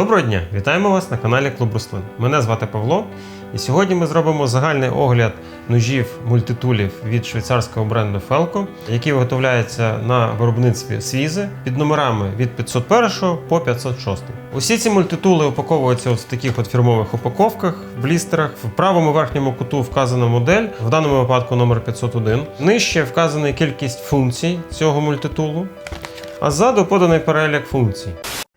Доброго дня! Вітаємо вас на каналі Клуб Руслин. Мене звати Павло, і сьогодні ми зробимо загальний огляд ножів мультитулів від швейцарського бренду Felco, які виготовляються на виробництві Свізи під номерами від 501 по 506. Усі ці мультитули упаковуються в таких от фірмових упаковках, в блістерах. В правому верхньому куту вказана модель, в даному випадку номер 501. Нижче вказана кількість функцій цього мультитулу, а ззаду поданий перелік функцій.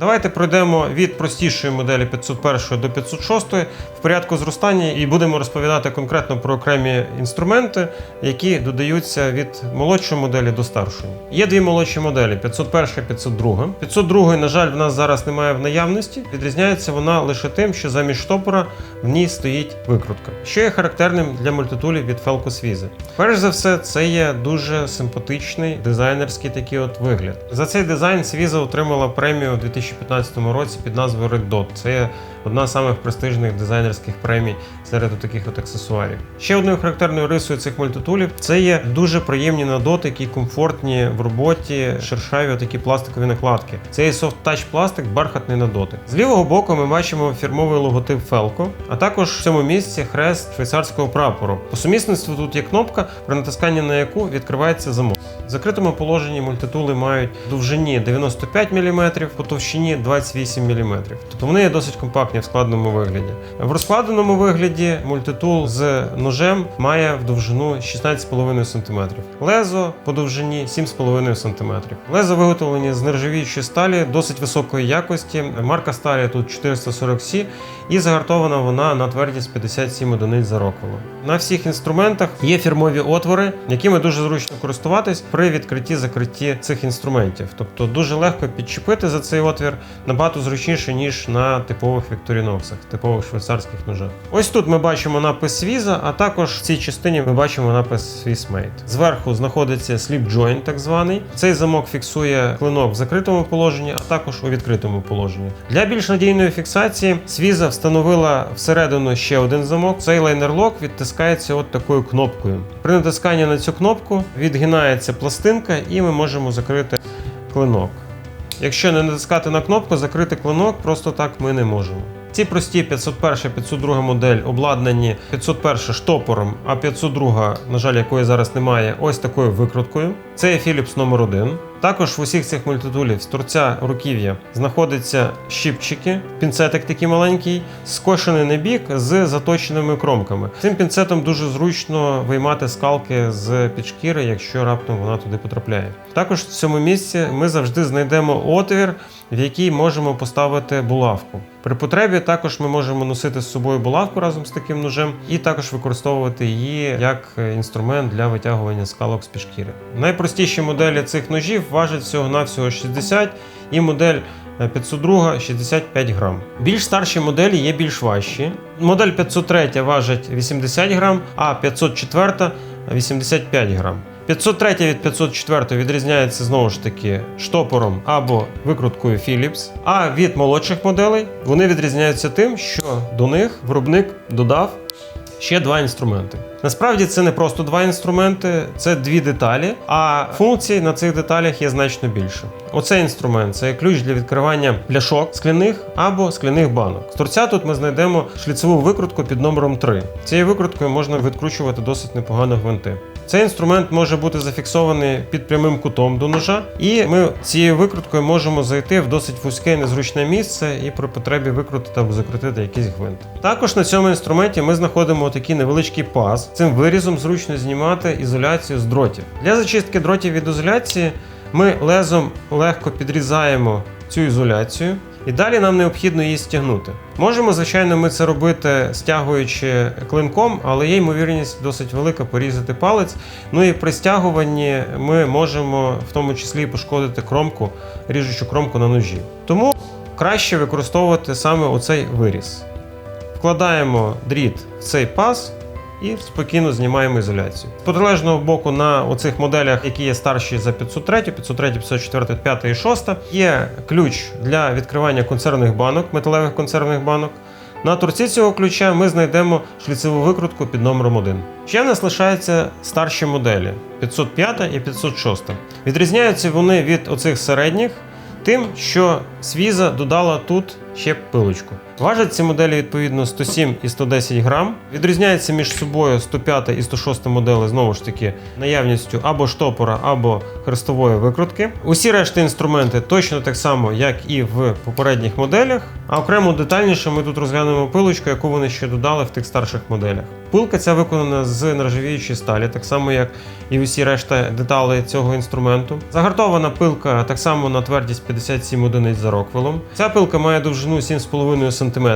Давайте пройдемо від простішої моделі 501 до 506 в порядку зростання і будемо розповідати конкретно про окремі інструменти, які додаються від молодшої моделі до старшої. Є дві молодші моделі 501 і 502. 502, на жаль, в нас зараз немає в наявності. Відрізняється вона лише тим, що замість штопора в ній стоїть викрутка, що є характерним для мультитулів від Felco Swizy. Перш за все, це є дуже симпатичний дизайнерський такий от вигляд. За цей дизайн Свіза отримала премію у 2015 році під назвою Red Dot. Це одна з самих престижних дизайнерських премій серед таких от аксесуарів. Ще одною характерною рисою цих мультитулів це є дуже приємні на дотик і комфортні в роботі шершаві такі пластикові накладки. Це є soft touch пластик, бархатний на дотик. З лівого боку ми бачимо фірмовий логотип Felco, а також в цьому місці хрест швейцарського прапору. По сумісництву тут є кнопка, при натисканні на яку відкривається замок. В закритому положенні мультитули мають довжині 95 мм, по товщині 28 мм. Тобто вони є досить компактні в складеному вигляді. В розкладеному вигляді мультитул з ножем має в довжину 16,5 см. Лезо по довжині 7,5 см. Лезо виготовлені з нержавіючої сталі досить високої якості. Марка сталі тут 440C і загартована вона на твердість 57 одиниць за роквелом. На всіх інструментах є фірмові отвори, якими дуже зручно користуватись при відкритті закритті цих інструментів. Тобто дуже легко підчепити за цей отвір набагато зручніше, ніж на типових вікторіноксах, типових швейцарських ножах. Ось тут ми бачимо напис Свіза, а також в цій частині ми бачимо напис Swissmade. Зверху знаходиться slip joint, так званий. Цей замок фіксує клинок в закритому положенні, а також у відкритому положенні. Для більш надійної фіксації Свіза встановила всередину ще один замок. Цей лайнер-лок відтискається от такою кнопкою. При натисканні на цю кнопку відгинається пластинка, і ми можемо закрити клинок. Якщо не натискати на кнопку, закрити клинок просто так ми не можемо. Ці прості 501 502 модель обладнані 501 штопором, а 502, на жаль, якої зараз немає, ось такою викруткою. Це є Philips номер 1 Також в усіх цих мультитулів з торця руків'я знаходяться щипчики, пінцетик такий маленький, скошений на бік з заточеними кромками. Цим пінцетом дуже зручно виймати скалки з під шкіри, якщо раптом вона туди потрапляє. Також в цьому місці ми завжди знайдемо отвір, в який можемо поставити булавку. При потребі також ми можемо носити з собою булавку разом з таким ножем і також використовувати її як інструмент для витягування скалок з під шкіри. Найпростіші моделі цих ножів важать всього-навсього 60 і модель 502 65 грам. Більш старші моделі є більш важчі. Модель 503 важить 80 грам, а 504 85 грам. 503 від 504 відрізняється знову ж таки штопором або викруткою Philips. А від молодших моделей вони відрізняються тим, що до них виробник додав ще два інструменти. Насправді це не просто два інструменти, це дві деталі, а функцій на цих деталях є значно більше. Оцей інструмент це ключ для відкривання пляшок скляних або скляних банок. З торця тут ми знайдемо шліцеву викрутку під номером 3. Цією викруткою можна відкручувати досить непогано гвинти. Цей інструмент може бути зафіксований під прямим кутом до ножа, і ми цією викруткою можемо зайти в досить вузьке і незручне місце і при потребі викрутити або закрутити якийсь гвинт. Також на цьому інструменті ми знаходимо такий невеличкий паз. Цим вирізом зручно знімати ізоляцію з дротів. Для зачистки дротів від ізоляції ми лезом легко підрізаємо цю ізоляцію. І далі нам необхідно її стягнути. Можемо, звичайно, ми це робити стягуючи клинком, але є ймовірність досить велика порізати палець. Ну і при стягуванні ми можемо в тому числі пошкодити кромку, ріжучу кромку на ножі. Тому краще використовувати саме оцей виріз. Вкладаємо дріт в цей паз і спокійно знімаємо ізоляцію. З протилежного боку на оцих моделях, які є старші за 503, 503, 504, 5 і 6, є ключ для відкривання консервних банок, металевих консервних банок. На торці цього ключа ми знайдемо шліцеву викрутку під номером 1. Ще нас лишаються старші моделі 505 і 506. Відрізняються вони від оцих середніх тим, що Свіза додала тут ще пилочку. Важать ці моделі відповідно 107 і 110 грам. Відрізняються між собою 105 і 106 модели знову ж таки наявністю або штопора, або хрестової викрутки. Усі решти інструменти точно так само, як і в попередніх моделях. А окремо детальніше ми тут розглянемо пилочку, яку вони ще додали в тих старших моделях. Пилка ця виконана з нержавіючої сталі, так само як і усі решта деталей цього інструменту. Загартована пилка так само на твердість 57 одиниць за Роквелом. Ця пилка має довжину 7,5 см.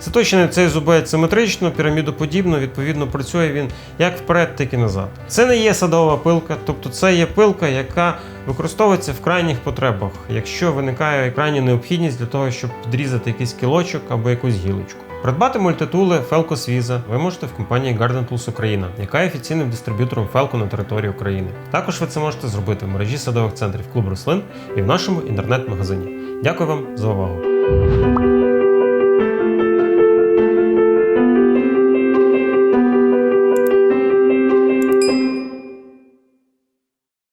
Заточений цей зубець симетрично, пірамідоподібно, відповідно, працює він як вперед, так і назад. Це не є садова пилка, тобто це є пилка, яка використовується в крайніх потребах, якщо виникає крайня необхідність для того, щоб підрізати якийсь кілочок або якусь гілочку. Придбати мультитули Felco Sviza ви можете в компанії Garden Tools Україна, яка є офіційним дистриб'ютором Felco на території України. Також ви це можете зробити в мережі садових центрів клуб рослин і в нашому інтернет-магазині. Дякую вам за увагу!